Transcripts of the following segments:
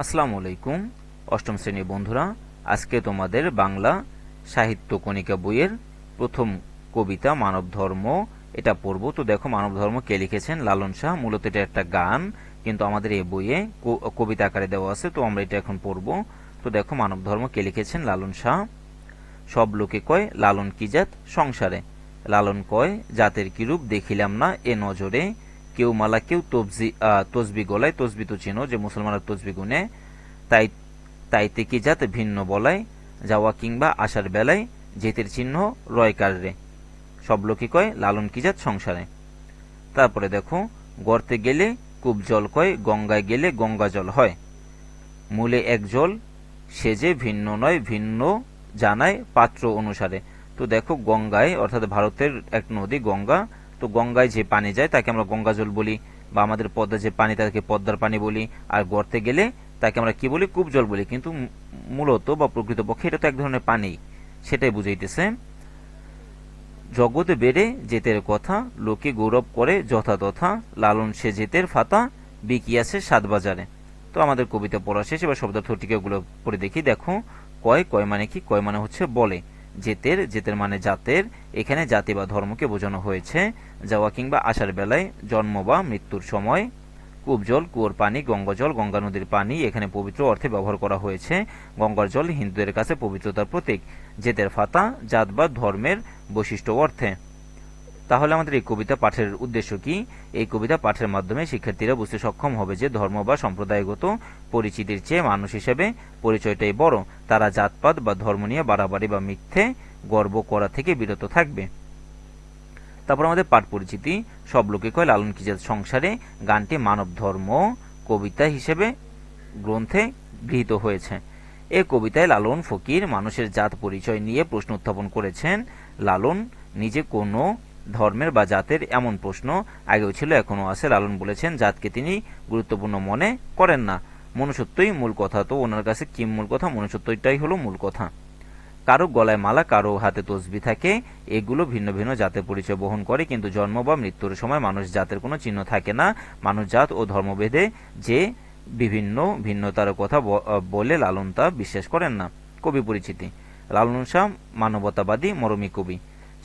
আসসালামু আলাইকুম, অষ্টম শ্রেণির বন্ধুরা। আজকে তোমাদের বাংলা সাহিত্য কণিকা বইয়ের প্রথম কবিতা মানব ধর্ম, এটা পড়ব। তো দেখো মানব ধর্ম কে লিখেছেন? লালন শাহ। মূলত এটা একটা গান, কিন্তু আমাদের এই বইয়ে কবিতা আকারে দেওয়া আছে, তো আমরা এটা এখন পড়ব। তো দেখো মানব ধর্ম কে লিখেছেন? লালন শাহ। সব লোকে কয়, লালন কি জাত? সংসারে। লালন কয়, জাতের কিরূপ দেখিলাম না এ নজরে। কেউ মালা, কেউ তবজি তসবি গলায় তসবি তো চেনো যে মুসলমানরা তসবি গুনে। তাই তাইতে কি জাত ভিন্ন বলায়, যাওয়া কিংবা আসার বেলায় জেতের চিহ্ন রয় কাররে সব লোকে কয়, লালন কি জাত সংসারে? তারপরে দেখো, গর্তে গেলে কূপ জল কয়, গঙ্গায় গেলে গঙ্গা জল হয়। মূলে এক জল, সে যে ভিন্ন নয়, ভিন্ন জানায় পাত্র অনুসারে। তো দেখো, গঙ্গায়, অর্থাৎ ভারতের এক নদী গঙ্গা তো গঙ্গায় যে পানি যায়, তাকে আমরা গঙ্গা জল বলি বা আমাদের পদ্মা যে পানি তাকে পদ্মার পানি বলি। আর গর্তে গেলে তাকে আমরা কি বলি? কূপ জল বলি। কিন্তু মূলত বা প্রকৃতপক্ষে এটা তো এক ধরনের পানি। সেটাই বুঝাইতেছে। জগতে বেড়ে জেতের কথা, লোকে গৌরব করে যথাতথা, লালন সে জেতের ফাতা বিকিয়াছে সাত বাজারে। তো আমাদের কবিতা পড়া শেষ, এবার শব্দার্থ টিকাগুলো পড়ে দেখি। দেখো, কয় কয় মানে কি? কয় মানে হচ্ছে বলে। জেতের জেতের মানে জাতের, এখানে জাতি বা ধর্মকে বোঝানো হয়েছে। যাওয়া কিংবা আসার বেলায় জন্ম বা মৃত্যুর সময় কূপ জল, কুয়োর পানি, গঙ্গা জল, গঙ্গা নদীর পানি এখানে পবিত্র অর্থে ব্যবহার করা হয়েছে। গঙ্গার জল হিন্দুদের কাছে পবিত্রতার প্রতীক। জেতের ফাতা, জাত বা ধর্মের বৈশিষ্ট্য অর্থে। তাহলে আমাদের এই কবিতা পাঠের উদ্দেশ্য কি? এই কবিতা পাঠের মাধ্যমে শিক্ষার্থীরা বুঝতে সক্ষম হবে যে ধর্ম বা সম্প্রদায়গত পরিচিতির চেয়ে মানুষ হিসেবে পরিচয়টাই বড়। তারা জাতপাত বা ধর্ম নিয়ে বাড়াবাড়ি বা মিথ্যে গর্ব করা থেকে বিরত থাকবে। তারপর আমাদের পাঠ পরিচিতি। সব লোকে কয়, লালন কি জাত সংসারে গানটি মানব ধর্ম, কবিতা হিসেবে গ্রন্থে গৃহীত হয়েছে। এ কবিতায় লালন ফকির মানুষের জাত পরিচয় নিয়ে প্রশ্ন উত্থাপন করেছেন। লালন নিজে কোনো ধর্মের বা জাতের এমন প্রশ্ন আগেও ছিল এখনও আছে। লালন বলেছেন, জাতকে তিনি গুরুত্বপূর্ণ মনে করেন না। মনুষ্যত্বই মূল কথা। তো ওনার কাছে কি মূল কথা? মনুষ্যত্বটাই হলো মূল কথা। কারও গলায় মালা, কারও হাতে তসবি থাকে, এগুলো ভিন্ন ভিন্ন জাতের পরিচয় বহন করে, কিন্তু জন্ম বা মৃত্যুর সময় মানুষ জাতের কোনো চিহ্ন থাকে না। মানুষ জাত ও ধর্মভেদে যে বিভিন্ন ভিন্নতার কথা বলে লালন তা বিশ্বাস করেন না। কবি পরিচিতি। লালন শাহ মানবতাবাদী মরমী কবি।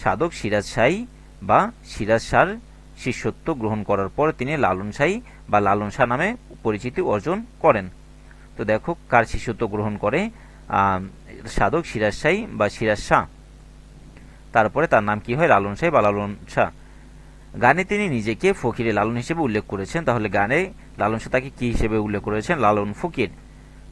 সাধক সিরাজ শাহী বা সিরাজ শাহর শিষ্যত্ব গ্রহণ করার পর তিনি লালন শাহী বা লালন শাহ নামে পরিচিতি অর্জন করেন। তো দেখো কার শিষ্যত্ব গ্রহণ করে সাধক সিরাজ শাহী বা সিরাজ শাহ। তারপরে তার নাম কি হয়? লালন শাহী বা লালন শাহ। গানে তিনি নিজেকে ফকিরে লালন হিসেবে উল্লেখ করেছেন। তাহলে গানে লালন শাহ তাকে কি হিসেবে উল্লেখ করেছেন? লালন ফকির।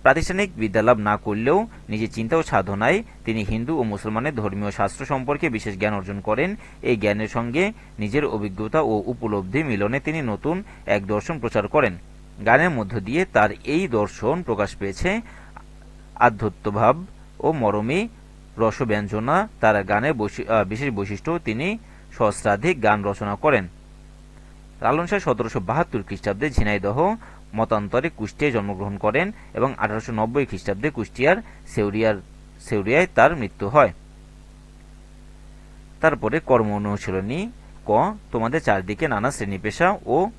প্রাতিষ্ঠানিক বিদ্যালাভ না করলেও নিজের চিন্তা ও সাধনায় তিনি হিন্দু ও মুসলমানের ধর্মীয় শাস্ত্র সম্পর্কে বিশেষ জ্ঞান অর্জন করেন। এই জ্ঞানের সঙ্গে নিজের অভিজ্ঞতা ও উপলব্ধি মিলনে তিনি নতুন এক দর্শন প্রচার করেন। গানের মধ্য দিয়ে তার এই দর্শন প্রকাশ পেয়েছে। আধ্যাত্মভাব ও মরমী রসব্যঞ্জনা, তার গানের বৈশি- বিশেষ বৈশিষ্ট্য তিনি সহস্রাধিক গান রচনা করেন। লালন শাহ সতেরোশো বাহাত্তর খ্রিস্টাব্দে ঝিনাইদহ মতান্তরে কুষ্টিয়ায় জন্মগ্রহণ করেন এবং আঠারোশো নব্বই খ্রিস্টাব্দে কুষ্টিয়ার সেউরিয়ার, সেউরিয়ায় তার মৃত্যু হয়। তারপরে কর্ম অনুশীলনী, ক, তোমাদের চারদিকে নানা শ্রেণি পেশা ও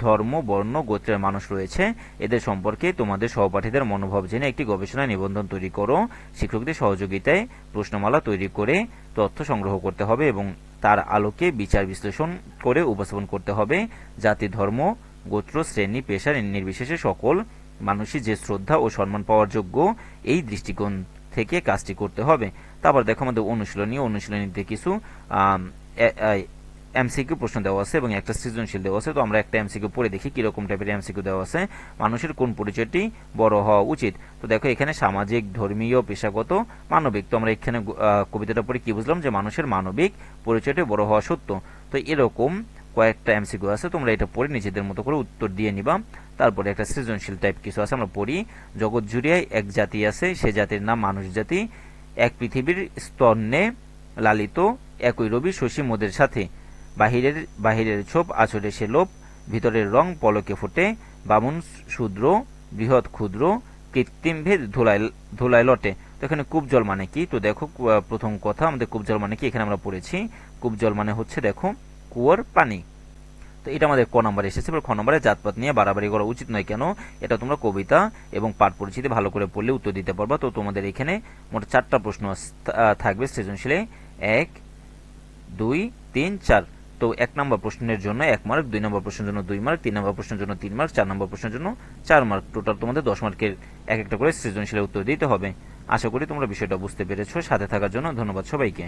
ধর্ম, বর্ণ, গোত্রের মানুষ রয়েছে। এদের সম্পর্কে তোমাদের সহপাঠীদের মনোভাব জেনে একটি গবেষণা নিবন্ধন তৈরি করো। শিক্ষকদের সহযোগিতায় প্রশ্নমালা তৈরি করে তথ্য সংগ্রহ করতে হবে এবং তার আলোকে বিচার বিশ্লেষণ করে উপস্থাপন করতে হবে। জাতি, ধর্ম, গোত্র, শ্রেণি, পেশার নির্বিশেষে সকল মানুষই যে শ্রদ্ধা ও সম্মান পাওয়ার যোগ্য, এই দৃষ্টিকোণ থেকে কাজটি করতে হবে। তারপর দেখো আমাদের অনুশীলনী। অনুশীলনীতে কিছু এমসিকিউ প্রশ্ন দেওয়া আছে এবং একটা সৃজনশীল দেওয়া আছে, তো আমরা একটা এমসিকিউ পড়ে দেখি কীরকম টাইপের এমসিকিউ দেওয়া আছে। মানুষের কোন পরিচয়টি বড় হওয়া উচিত? তো দেখো, এখানে সামাজিক, ধর্মীয়, পেশাগত, মানবিক। তো আমরা এখানে কবিতাটা পড়ে কি বুঝলাম? যে মানুষের মানবিক পরিচয়টি বড় হওয়া সত্য। তো এরকম কয়েকটা এমসিকিউ আছে, তোমরা এটা পড়ে নিজেদের মতো করে উত্তর দিয়ে নিবা। তারপরে একটা সৃজনশীল টাইপ কিছু আছে, আমরা পড়ি। জগৎ জুড়িয়ায় এক জাতি আছে, সে জাতির নাম মানুষ জাতি। এক পৃথিবীর স্তন্নে লালিত, একই রবি শশী মোদের সাথে। বাহিরের বাহিরের ছোপ আচরে সে লোপ, ভিতরের রং পলকে ফোটে, বামুন শূদ্র, বৃহৎ ক্ষুদ্র, কৃত্রিম ভেদ ধুলাই ধুলাই লটে। তো এখানে কূপ জল মানে কি? তো দেখো প্রথম কথা, আমাদের কূপ জল মানে কি? এখানে আমরা পড়েছি, কূপ জল মানে হচ্ছে দেখো, কুয়োর পানি। তো এটা আমাদের ক নম্বরে এসেছে, এবার খ নম্বরে জাতপাত নিয়ে বাড়াবাড়ি করা উচিত নয় কেন? এটা তোমরা কবিতা এবং পাঠ পরিচিতি ভালো করে পড়লে উত্তর দিতে পারবা। তো তোমাদের এখানে মোট চারটা প্রশ্ন থাকবে সৃজনশীলে। এক, দুই, তিন, চার। তো এক নম্বর প্রশ্নের জন্য এক মার্ক দুই নম্বর প্রশ্নের জন্য দুই মার্ক তিন নম্বর প্রশ্নের জন্য তিন মার্ক চার নম্বর প্রশ্নের জন্য চার মার্ক টোটাল তোমাদের দশ মার্কের এক একটা করে সৃজনশীল উত্তর দিতে হবে। আশা করি তোমরা বিষয়টা বুঝতে পেরেছ। সাথে থাকার জন্য ধন্যবাদ সবাইকে।